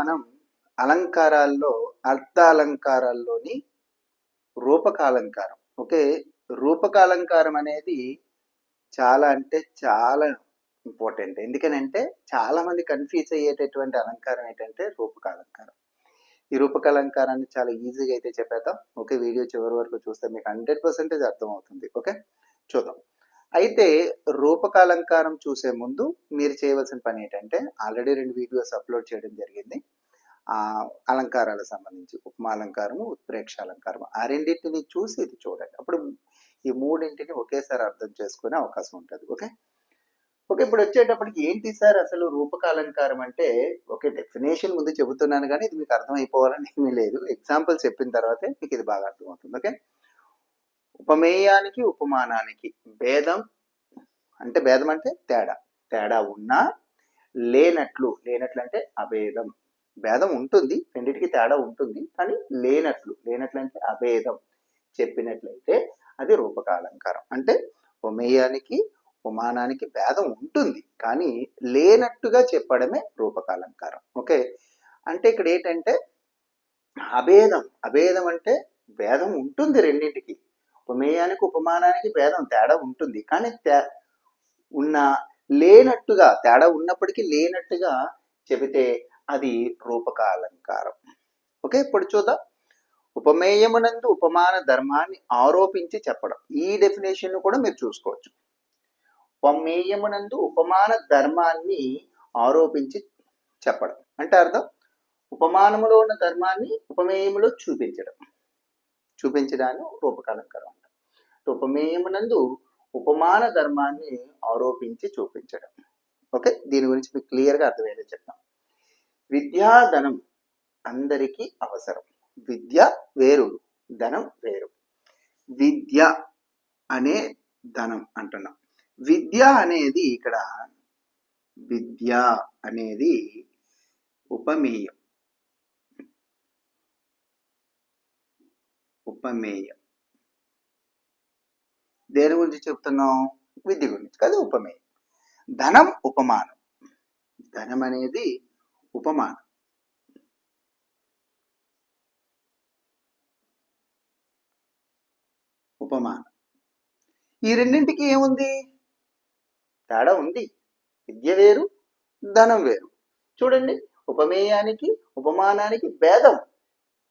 మనం అలంకారాల్లో అర్థాలంకారాల్లోని రూపకాలంకారం. ఓకే? రూపకాలంకారం అనేది చాలా అంటే చాలా ఇంపార్టెంట్. ఎందుకనంటే చాలా మంది కన్ఫ్యూజ్ అయ్యేటటువంటి అలంకారం ఏంటంటే రూపకాలంకారం. ఈ రూపకాలంకారాన్ని చాలా ఈజీగా అయితే చెప్పేద్దాం. ఓకే? వీడియో చివరి వరకు చూస్తే మీకు హండ్రెడ్ పర్సెంటేజ్ అర్థమవుతుంది. ఓకే? చూద్దాం. అయితే రూపకాలంకారం చూసే ముందు మీరు చేయవలసిన పని ఏంటంటే ఆల్రెడీ రెండు వీడియోస్ అప్లోడ్ చేయడం జరిగింది. ఆ అలంకారాలకు సంబంధించి ఉపమా అలంకారము ఉత్ప్రేక్ష అలంకారం ఆ రెండింటిని చూసి ఇది చూడండి. అప్పుడు ఈ మూడింటిని ఒకేసారి అర్థం చేసుకునే అవకాశం ఉంటుంది. ఓకే? ఓకే ఇప్పుడు వచ్చేటప్పటికి ఏంటి సార్ అసలు రూపక అలంకారం అంటే? ఓకే డెఫినేషన్ ముందు చెబుతున్నాను కానీ ఇది మీకు అర్థం అయిపోవాలని ఏమీ లేదు. ఎగ్జాంపుల్ చెప్పిన తర్వాతే మీకు ఇది బాగా అర్థమవుతుంది. ఓకే? ఉపమేయానికి ఉపమానానికి భేదం అంటే భేదం అంటే తేడా. తేడా ఉన్నా లేనట్లు లేనట్లు అంటే అభేదం. భేదం ఉంటుంది రెండింటికి తేడా ఉంటుంది కానీ లేనట్లు లేనట్లు అంటే అభేదం. చెప్పినట్లయితే అది రూపకాలంకారం. అంటే ఉపమేయానికి ఉపమానానికి భేదం ఉంటుంది కానీ లేనట్టుగా చెప్పడమే రూపకాలంకారం. ఓకే? అంటే ఇక్కడ ఏంటంటే అభేదం అభేదం అంటే భేదం ఉంటుంది రెండింటికి. ఉపమేయానికి ఉపమానానికి భేదం తేడా ఉంటుంది. కానీ తే ఉన్న లేనట్టుగా తేడా ఉన్నప్పటికీ లేనట్టుగా చెబితే అది రూపకాలంకారం. ఓకే ఇప్పుడు చూద్దాం. ఉపమేయమునందు ఉపమాన ధర్మాన్ని ఆరోపించి చెప్పడం. ఈ డెఫినేషన్ కూడా మీరు చూసుకోవచ్చు. ఉపమేయమునందు ఉపమాన ధర్మాన్ని ఆరోపించి చెప్పడం. అంటే అర్థం? ఉపమానములో ఉన్న ధర్మాన్ని ఉపమేయములో చూపించడం. చూపించడాన్ని రూపకాలంకారం. ఉపమేయమునందు ఉపమాన ధర్మాన్ని ఆరోపించి చూపించడం. ఓకే? దీని గురించి మీకు క్లియర్గా అర్థమయ్యేలా చెప్తాం. విద్యాధనం అందరికీ అవసరం. విద్య వేరు ధనం వేరు. విద్య అనే ధనం అంటున్నాం. విద్య అనేది ఇక్కడ విద్య అనేది ఉపమేయం. ఉపమేయం. దేని గురించి చెప్తున్నాం? విద్య గురించి. కదా ఉపమేయం. ధనం ఉపమానం. ధనం అనేది ఉపమానం. ఉపమానం. ఈ రెండింటికి ఏముంది? తేడా ఉంది. విద్య వేరు ధనం వేరు. చూడండి ఉపమేయానికి ఉపమానానికి భేదం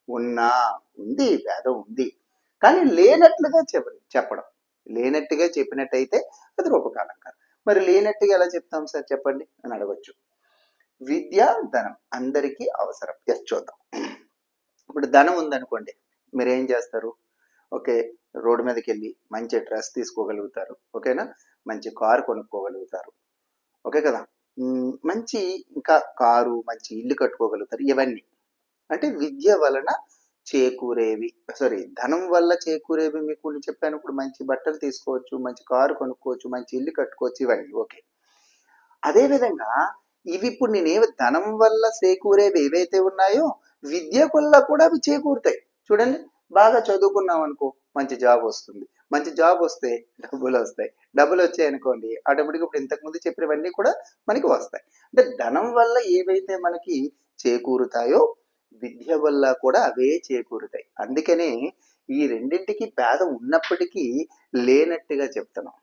ఉన్నా ఉంది భేదం ఉంది. కానీ లేనట్లుగా చెప్ప చెప్పడం. లేనట్టుగా చెప్పినట్టయితే అది రూపకాలంకారం మరి లేనట్టుగా ఎలా చెప్తాం సార్ చెప్పండి? అని అడగచ్చు. విద్య ధనం అందరికీ అవసరం. ఎస్ చూద్దాం. ఇప్పుడు ధనం ఉందనుకోండి మీరు ఏం చేస్తారు? ఓకే రోడ్డు మీదకి వెళ్ళి మంచి డ్రెస్ తీసుకోగలుగుతారు. ఓకేనా? మంచి కారు కొనుక్కోగలుగుతారు. ఓకే కదా? మంచి ఇంకా కారు మంచి ఇల్లు కట్టుకోగలుగుతారు. ఇవన్నీ. అంటే విద్య వలన చేకూరేవి సారీ ధనం వల్ల చేకూరేవి మీకు నేను చెప్పాను ఇప్పుడు మంచి బట్టలు తీసుకోవచ్చు మంచి కారు కొనుక్కోవచ్చు మంచి ఇల్లు కట్టుకోవచ్చు ఇవన్నీ. ఓకే. అదేవిధంగా ఇవి ఇప్పుడు నేనేవి ధనం వల్ల చేకూరేవి ఏవైతే ఉన్నాయో విద్య వల్ల కూడా అవి చేకూరుతాయి. చూడండి బాగా చదువుకున్నాం అనుకో మంచి జాబ్ వస్తుంది. మంచి జాబ్ వస్తే డబ్బులు వస్తాయి. డబ్బులు వచ్చాయి అనుకోండి ఆటోమేటిక్గా ఇప్పుడు ఇంతకుముందు చెప్పినవన్నీ కూడా మనకి వస్తాయి. అంటే ధనం వల్ల ఏవైతే మనకి చేకూరుతాయో విద్య వల్ల కూడా అవే చేకూరుతాయి. అందుకనే ఈ రెండింటికి భేదం ఉన్నప్పటికీ లేనట్టుగా చెప్తున్నాం.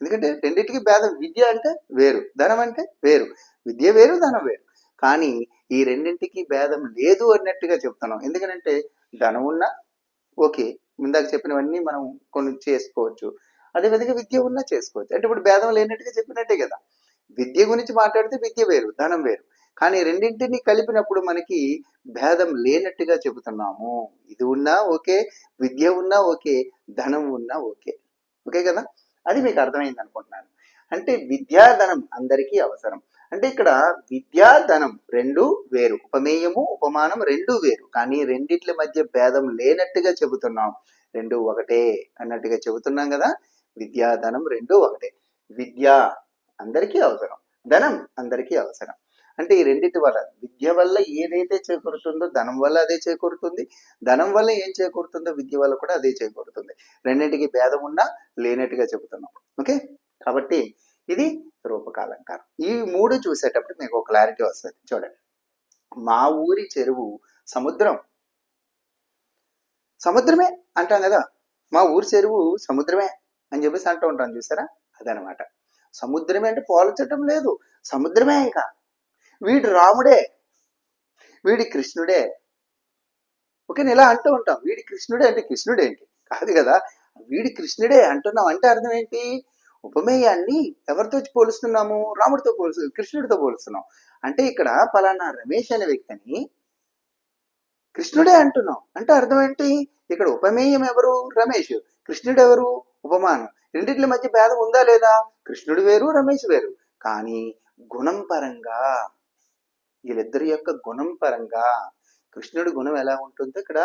ఎందుకంటే రెండింటికి భేదం విద్య అంటే వేరు ధనం అంటే వేరు. విద్య వేరు ధనం వేరు. కానీ ఈ రెండింటికి భేదం లేదు అన్నట్టుగా చెప్తున్నాం. ఎందుకంటే ధనం ఉన్నా ఓకే ఇందాక చెప్పినవన్నీ మనం కొన్ని చేసుకోవచ్చు. అదేవిధంగా విద్య ఉన్నా చేసుకోవచ్చు. అంటే ఇప్పుడు భేదం లేనట్టుగా చెప్పినట్టే కదా. విద్య గురించి మాట్లాడితే విద్య వేరు ధనం వేరు. కానీ రెండింటిని కలిపినప్పుడు మనకి భేదం లేనట్టుగా చెబుతున్నాము. ఇది ఉన్నా ఓకే విద్య ఉన్నా ఓకే ధనం ఉన్నా ఓకే. ఓకే కదా? అది మీకు అర్థమైంది అనుకుంటున్నాను. అంటే విద్యాధనం అందరికీ అవసరం. అంటే ఇక్కడ విద్యాధనం రెండు వేరు ఉపమేయము ఉపమానం రెండు వేరు. కానీ రెండిట్ల మధ్య భేదం లేనట్టుగా చెబుతున్నాం. రెండు ఒకటే అన్నట్టుగా చెబుతున్నాం కదా? విద్యాధనం రెండు ఒకటే. విద్య అందరికీ అవసరం. ధనం అందరికీ అవసరం. అంటే ఈ రెండింటి వల్ల విద్య వల్ల ఏదైతే చేకూరుతుందో ధనం వల్ల అదే చేకూరుతుంది ధనం వల్ల ఏం చేకూరుతుందో విద్య వల్ల కూడా అదే చేకూరుతుంది. రెండింటికి భేదం ఉన్నా లేనట్టుగా చెబుతున్నాం. ఓకే? కాబట్టి ఇది రూపకాలంకారం. ఈ మూడు చూసేటప్పుడు మీకు ఒక క్లారిటీ వస్తుంది. చూడండి. మా ఊరి చెరువు సముద్రం. సముద్రమే అంటాం కదా? మా ఊరి చెరువు సముద్రమే అని చెప్పేసి అంటూ ఉంటాం చూసారా? అదనమాట. సముద్రమే అంటే పోల్చటం లేదు. సముద్రమే ఇంకా. వీడు రాముడే వీడి కృష్ణుడే. ఓకే ఇలా అంటూ ఉంటాం వీడి కృష్ణుడే అంటే కృష్ణుడే ఏంటి? కాదు కదా వీడి కృష్ణుడే అంటున్నాం అంటే అర్థం ఏంటి? ఉపమేయాన్ని ఎవరితో పోలుస్తున్నాము? రాముడితో పోలుస్తు కృష్ణుడితో పోలుస్తున్నాం. అంటే ఇక్కడ పలానా రమేష్ అనే వ్యక్తిని కృష్ణుడే అంటున్నాం. అంటే అర్థం ఏంటి? ఇక్కడ ఉపమేయం ఎవరు? రమేష్. కృష్ణుడు ఎవరు ఉపమానం. రెండిట్ల మధ్య భేదం ఉందా లేదా? కృష్ణుడు వేరు రమేష్ వేరు. కానీ గుణం పరంగా వీళ్ళిద్దరి యొక్క గుణం పరంగా కృష్ణుడి గుణం ఎలా ఉంటుందో ఇక్కడ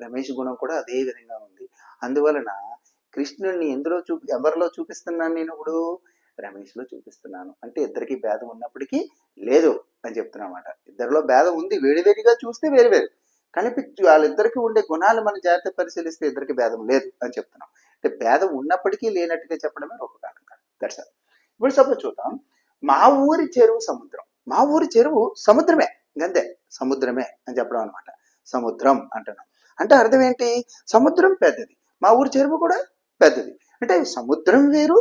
రమేష్ గుణం కూడా అదే విధంగా ఉంది. అందువలన కృష్ణుడిని ఎందులో చూపి ఎవరిలో చూపిస్తున్నాను నేను ఇప్పుడు? రమేష్లో చూపిస్తున్నాను. అంటే ఇద్దరికి భేదం ఉన్నప్పటికీ లేదు అని చెప్తున్నమాట ఇద్దరిలో భేదం ఉంది. వేడివేడిగా చూస్తే వేరు వేరు కనిపించి వాళ్ళిద్దరికి ఉండే గుణాలు మనం జాగ్రత్త పరిశీలిస్తే ఇద్దరికి భేదం లేదు అని చెప్తున్నాం. అంటే భేదం ఉన్నప్పటికీ లేనట్టుగా చెప్పడమే రూపకారం కాదు దట్స్ ఇప్పుడు సపోజ్ చూద్దాం. మా ఊరి చెరువు సముద్రం. మా ఊరి చెరువు సముద్రమే. గందే సముద్రమే అని చెప్పడం అనమాట సముద్రం అంటున్నాం. అంటే అర్థం ఏంటి? సముద్రం పెద్దది. మా ఊరి చెరువు కూడా పెద్దది. అంటే సముద్రం వేరు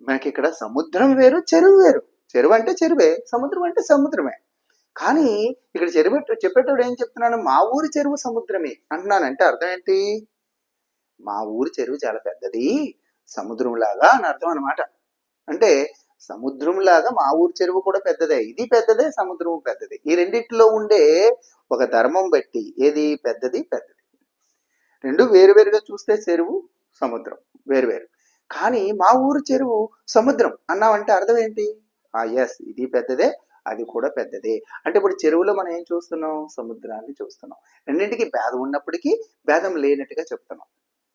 మనకి ఇక్కడ సముద్రం వేరు చెరువు వేరు. చెరువు అంటే చెరువే సముద్రం అంటే సముద్రమే. కానీ ఇక్కడ చెరువు చెప్పేటప్పుడు ఏం చెప్తున్నాను మా ఊరి చెరువు సముద్రమే అంటున్నాను. అంటే అర్థం ఏంటి? మా ఊరి చెరువు చాలా పెద్దది సముద్రం లాగా అని అర్థం అనమాట అంటే సముద్రం లాగా మా ఊరి చెరువు కూడా పెద్దదే. ఇది పెద్దదే సముద్రం పెద్దది. ఈ రెండింటిలో ఉండే ఒక ధర్మం బట్టి ఏది పెద్దది? పెద్దది. రెండు వేరువేరుగా చూస్తే చెరువు సముద్రం. వేరువేరు. కానీ మా ఊరు చెరువు సముద్రం అన్నామంటే అర్థం ఏంటి? ఆ ఎస్ ఇది పెద్దదే అది కూడా పెద్దదే. అంటే ఇప్పుడు చెరువులో మనం ఏం చూస్తున్నాం? సముద్రాన్ని చూస్తున్నాం. రెండింటికి భేదం ఉన్నప్పటికీ భేదం లేనట్టుగా చెప్తున్నాం.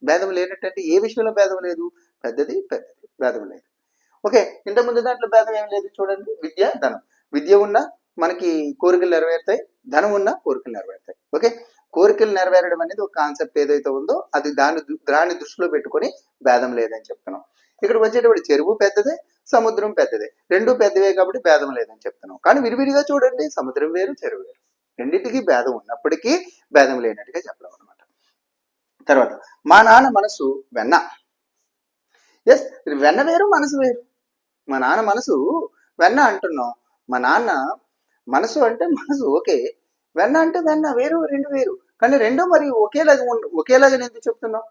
భేదం లేనట్టు అంటే ఏ విషయంలో భేదం లేదు? పెద్దది పెద్దది. భేదం లేదు. ఓకే ఇంతకుముందు ముందు దాంట్లో భేదం ఏం లేదు చూడండి. విద్య ధనం. విద్య ఉన్న మనకి కోరికలు నెరవేరుతాయి ధనం ఉన్న కోరికలు నెరవేరుతాయి. ఓకే కోరికలు నెరవేరడం అనేది ఒక కాన్సెప్ట్ ఏదైతే ఉందో అది దాని దాన్ని దృష్టిలో పెట్టుకొని భేదం లేదని చెప్తున్నాం. ఇక్కడికి వచ్చేటప్పుడు చెరువు పెద్దదే సముద్రం పెద్దదే. రెండు పెద్దవే కాబట్టి భేదం లేదని చెప్తున్నాం. కానీ విడివిడిగా చూడండి సముద్రం వేరు చెరువు వేరు. రెండింటికి భేదం ఉన్నప్పటికీ భేదం లేనట్టుగా చెప్పడం అనమాట తర్వాత మా నాన్న మనసు వెన్న. ఎస్ వెన్న వేరు మనసు వేరు. మా నాన్న మనసు వెన్న అంటున్నాం. మా నాన్న మనసు అంటే మనసు ఓకే. వెన్న అంటే వెన్న వేరు రెండు వేరు. కానీ రెండు మరి ఒకేలాగా ఒకేలాగా ఎందుకు చెప్తున్నావు?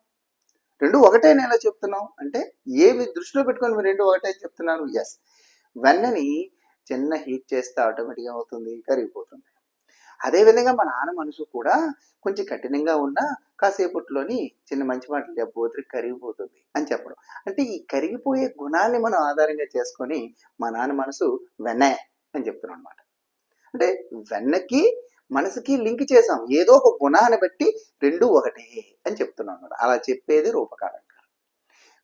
రెండు ఒకటే ఎలా చెప్తున్నావు? అంటే ఏవి దృష్టిలో పెట్టుకొని మీరు రెండు ఒకటే చెప్తున్నాను ఎస్ వెన్నని చిన్న హీట్ చేస్తే ఆటోమేటిక్గా అవుతుంది కరిగిపోతుంది. అదేవిధంగా మా నాన్న మనసు కూడా కొంచెం కఠినంగా ఉన్నా కాసేపట్లోని చిన్న మంచి మాటలు చెప్పబోతే కరిగిపోతుంది అని చెప్పడం. అంటే ఈ కరిగిపోయే గుణాన్ని మనం ఆధారంగా చేసుకొని మా నాన్న మనసు వెన్న అని చెప్తున్నాం అనమాట అంటే వెన్నకి మనసుకి లింక్ చేసాం. ఏదో ఒక గుణాన్ని బట్టి రెండు ఒకటే అని చెప్తున్నాం అనమాట అలా చెప్పేది రూపకాలంకారం.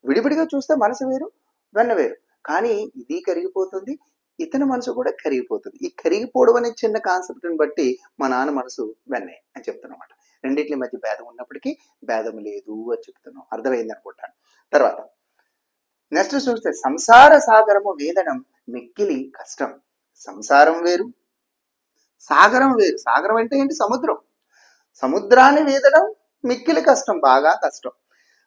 విడివిడిగా చూస్తే మనసు వేరు వెన్న వేరు. కానీ ఇది కరిగిపోతుంది ఇతని మనసు కూడా కరిగిపోతుంది. ఈ కరిగిపోవడం అనే చిన్న కాన్సెప్ట్ని బట్టి మా నాన్న మనసు వెన్నే అని చెప్తున్నమాట. రెండింటి మధ్య భేదం ఉన్నప్పటికీ భేదం లేదు అని చెప్తున్నాం. అర్థమైంది అనుకుంటాను. తర్వాత నెక్స్ట్ చూస్తే సంసార సాగరము వేదనం మిక్కిలి కష్టం. సంసారం వేరు సాగరం వేరు. సాగరం అంటే ఏంటి? సముద్రం. సముద్రాన్ని వీదడం మిక్కిలి కష్టం బాగా కష్టం.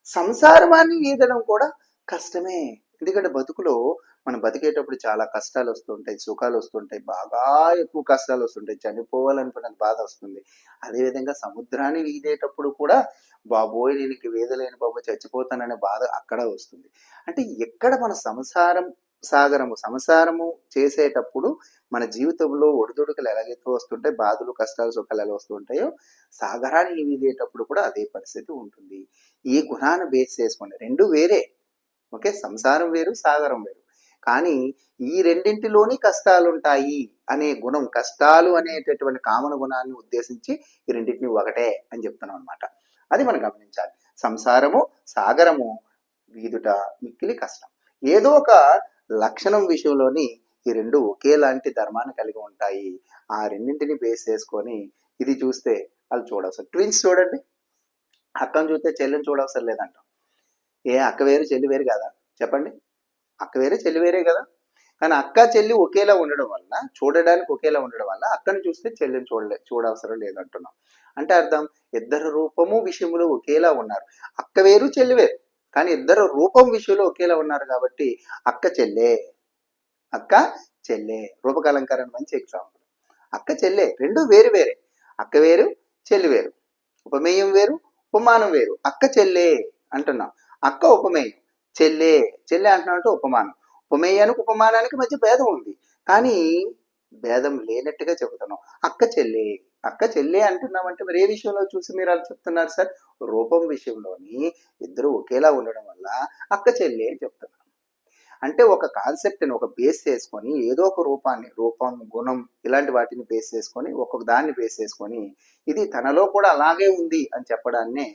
సంసారాన్ని వీదడం కూడా కష్టమే. ఎందుకంటే బతుకులో మనం బతికేటప్పుడు చాలా కష్టాలు వస్తుంటాయి సుఖాలు వస్తుంటాయి బాగా ఎక్కువ కష్టాలు వస్తుంటాయి. చనిపోవాలనుకున్న బాధ వస్తుంది. అదేవిధంగా సముద్రాన్ని వీదేటప్పుడు కూడా బాబోయ్ నేను వేదలేని బాబు చచ్చిపోతాననే బాధ అక్కడ వస్తుంది. అంటే ఎక్కడ మన సంసారం సాగరము సంసారము చేసేటప్పుడు మన జీవితంలో ఒడిదుడుకులు ఎలాగైతే వస్తుంటాయి బాధలు కష్టాలు సుఖాలు ఎలా వస్తుంటాయో సాగరాన్ని వీదేటప్పుడు కూడా అదే పరిస్థితి ఉంటుంది. ఈ గుణాన్ని బేస్ చేసుకోండి రెండు వేరే. ఓకే? సంసారం వేరు సాగరం వేరు. కానీ ఈ రెండింటిలోని కష్టాలుంటాయి అనే గుణం కష్టాలు అనేటటువంటి కామన గుణాన్ని ఉద్దేశించి ఈ రెండింటిని ఒకటే అని చెప్తున్నాం అనమాట అది మనం గమనించాలి. సంసారము సాగరము వీదుట మిక్కిలి కష్టం. ఏదో ఒక లక్షణం విషయంలోని ఈ రెండు ఒకేలాంటి ధర్మాన్ని కలిగి ఉంటాయి. ఆ రెండింటిని బేస్ చేసుకొని ఇది చూస్తే అది చూడవసరం. ట్విన్స్ చూడండి. అక్కను చూస్తే చెల్లెని చూడవసరం లేదంటాం. ఏ అక్క వేరు చెల్లి వేరు కదా? చెప్పండి. అక్క వేరే చెల్లి వేరే కదా. కానీ అక్క చెల్లి ఒకేలా ఉండడం వల్ల చూడడానికి ఒకేలా ఉండడం వల్ల అక్కని చూస్తే చెల్లిని చూడలే చూడవసరం లేదంటున్నాం. అంటే అర్థం? ఇద్దరు రూపము విషయములు ఒకేలా ఉన్నారు. అక్క వేరు చెల్లి వేరు. కానీ ఇద్దరు రూపం విషయంలో ఒకేలా ఉన్నారు కాబట్టి అక్క చెల్లె అక్క చెల్లె. రూపకాలంకరణ మంచి ఎగ్జాంపుల్ అక్క చెల్లె రెండు వేరు వేరే. అక్క వేరు చెల్లి వేరు. ఉపమేయం వేరు ఉపమానం వేరు. అక్క చెల్లె అంటున్నాం. అక్క ఉపమేయం. చెల్లె చెల్లె అంటున్నామంటే ఉపమానం. ఉపమేయానికి ఉపమానానికి మధ్య భేదం ఉంది. కానీ భేదం లేనట్టుగా చెబుతున్నాం. అక్క చెల్లె అక్క చెల్లె అంటున్నామంటే మరి ఏ విషయంలో చూసి మీరు అలా చెప్తున్నారు సార్? రూపం విషయంలోని ఇద్దరు ఒకేలా ఉండడం వల్ల అక్క చెల్లె అని చెప్తున్నాం అంటే ఒక కాన్సెప్ట్ని ఒక బేస్ చేసుకొని ఏదో ఒక రూపాన్ని రూపం గుణం ఇలాంటి వాటిని బేస్ చేసుకొని ఒక్కొక్క దాన్ని బేస్ చేసుకొని ఇది తనలో కూడా అలాగే ఉంది అని చెప్పడాన్నే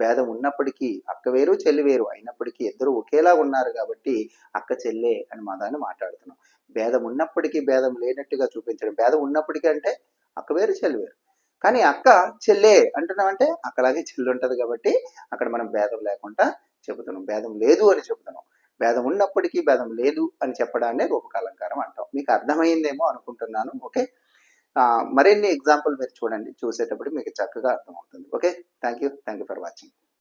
భేదం ఉన్నప్పటికీ అక్క వేరు చెల్లి వేరు అయినప్పటికీ ఇద్దరు ఒకేలా ఉన్నారు కాబట్టి అక్క చెల్లె అని మా దాన్ని మాట్లాడుతున్నాం. భేదం ఉన్నప్పటికీ భేదం లేనట్టుగా చూపించడం. భేదం ఉన్నప్పటికీ అంటే అక్క వేరు చెల్లి వేరు. కానీ అక్క చెల్లె అంటున్నామంటే అక్కలాగే చెల్లి ఉంటుంది కాబట్టి అక్కడ మనం భేదం లేకుండా చెబుతున్నాం. భేదం లేదు అని చెబుతున్నాం. భేదం ఉన్నప్పటికీ భేదం లేదు అని చెప్పడాన్నే రూపకాలంకారం అంటాం. మీకు అర్థమైందేమో అనుకుంటున్నాను. ఓకే? మరిన్ని ఎగ్జాంపుల్ మీరు చూడండి చూసేటప్పుడు మీకు చక్కగా అర్థమవుతుంది. Okay thank you thank you for watching